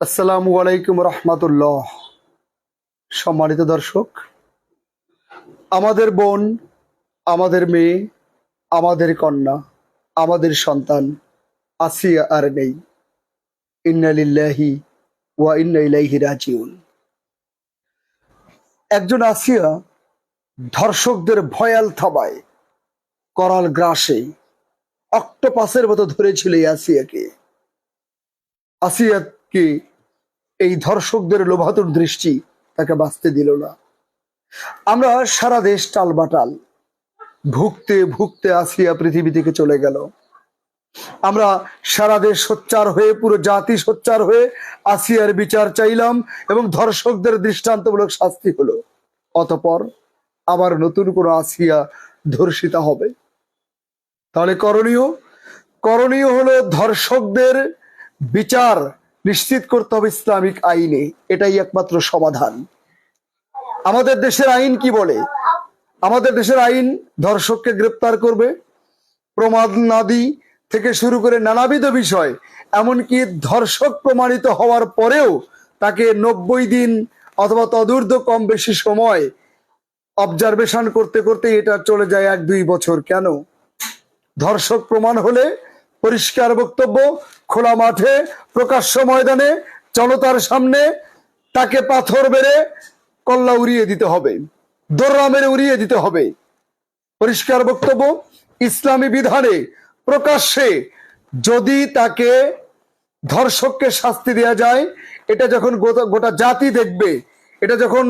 আসসালামু আলাইকুম রহমতুল্লাহ। সম্মানিত দর্শক, আমাদের বোন, আমাদের মেয়ে, আমাদের কন্যা, আমাদের সন্তান আসিয়া আর নেই। ইন্নালিল্লাহি ওয়া ইন্না ইলাইহি রাজিউন। একজন আসিয়া ধর্ষকদের ভয়াল থাবায়, করাল গ্রাসে, অক্টোপাসের মতো ধরেছিল আসিয়াকে। আসিয়াকে এই ধর্ষকদের লোভাতুর দৃষ্টি তাকে বাঁচতে দিল না। আমরা সারা দেশ টালবাটাল। ভুগতে ভুগতে আসিয়া পৃথিবী থেকে চলে গেল। আমরা সারা দেশ সোচ্চার হয়ে, পুরো জাতি সোচ্চার হয়ে আসিয়ার বিচার চাইলাম এবং ধর্ষকদের দৃষ্টান্তমূলক শাস্তি হলো। অতপর আবার নতুন কোনো আসিয়া ধর্ষিতা হবে। তাহলে করণীয়? করণীয় হলো ধর্ষকদের বিচার নিশ্চিত করতে হবে ইসলামিক আইনে, এটাই একমাত্র সমাধান। আমাদের দেশের আইন কি বলে? আমাদের দেশের আইন ধর্ষককে গ্রেপ্তার করবে, প্রমাদ নাদি থেকে শুরু করে নানাবিধ বিষয়, এমনকি ধর্ষক প্রমাণিত হওয়ার পরেও তাকে নব্বই দিন অথবা তদূর্ধ্ব কম বেশি সময় অবজারভেশন করতে করতে এটা চলে যায় এক দুই বছর। কেন? ধর্ষক প্রমাণ হলে পরিষ্কার বক্তব্য, খোলা মাঠে, প্রকাশ্য ময়দানে, জনতার সামনে, তাকে পাথর বেড়ে কল্লা উড়িয়ে দিতে হবে, দোররা মেরে উড়িয়ে দিতে হবে। পরিষ্কার বক্তব্য, ইসলামী বিধানে, প্রকাশ্যে যদি তাকে ধর্ষককে শাস্তি দেয়া যায়, এটা যখন গোটা গোটা জাতি দেখবে, এটা যখন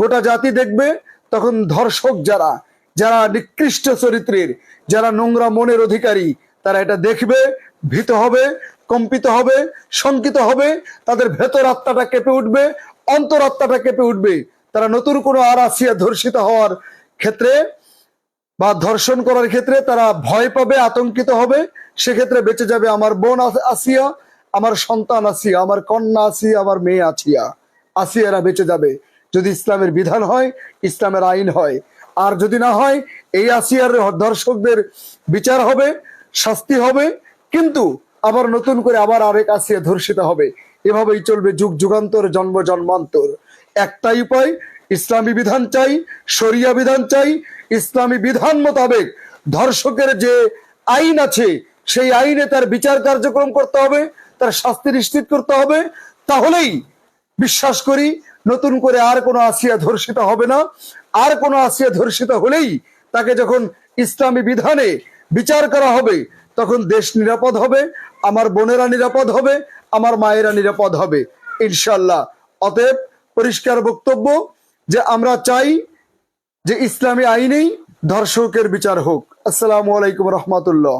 গোটা জাতি দেখবে, তখন ধর্ষক যারা যারা নিকৃষ্ট চরিত্রের, যারা নোংরা মনের অধিকারী তারা এটা দেখবে, ভীত হবে, কম্পিত হবে, শঙ্কিত হবে, তাদের ভেতর আত্মাটা কেঁপে উঠবে, অন্তর আত্মাটা কেঁপে উঠবে। তারা নতুন কোনো আর আসিয়া ধর্ষিত হওয়ার ক্ষেত্রে বা ধর্ষণ করার ক্ষেত্রে তারা ভয় পাবে, আতঙ্কিত হবে। সেক্ষেত্রে বেঁচে যাবে আমার বোন আস- আসিয়া, আমার সন্তান আসিয়া, আমার কন্যা আসিয়া, আমার মেয়ে আসিয়া। আসিয়ারা বেঁচে যাবে। যদি ইসলামের বিধান হয়, ইসলামের আইন হয়। আর যদি না হয়, এই আসিয়ার দর্শকদের বিচার হবে। শাস্তি হবে, কিন্তু আবার নতুন করে আবার আরেক আসিয়া ধর্ষিত হবে। এভাবেই চলবে যুগ যুগান্তর, জন্ম জন্মান্তর। একটাই উপায়, ইসলামী বিধান চাই, শরিয়া বিধান চাই, ইসলামী বিধান মোতাবেক ধর্ষকের যে আইন আছে, সেই আইনে তার বিচার কার্যক্রম করতে হবে, তার শাস্তি নিশ্চিত করতে হবে। তাহলেই বিশ্বাস করি, নতুন করে আর কোনো আসিয়া ধর্ষিত হবে না। আর কোনো আসিয়া ধর্ষিত হলেই তাকে যখন ইসলামী বিধানে বিচার করা হবে, তখন দেশ নিরাপদ হবে, আমার বোনেরা নিরাপদ হবে, আমার মায়েরা নিরাপদ হবে। ইনশাল্লাহ অতএব পরিষ্কার বক্তব্য যে আমরা চাই যে ইসলামী আইনেই ধর্ষকের বিচার হোক। আসসালামু আলাইকুম রহমতুল্লাহ।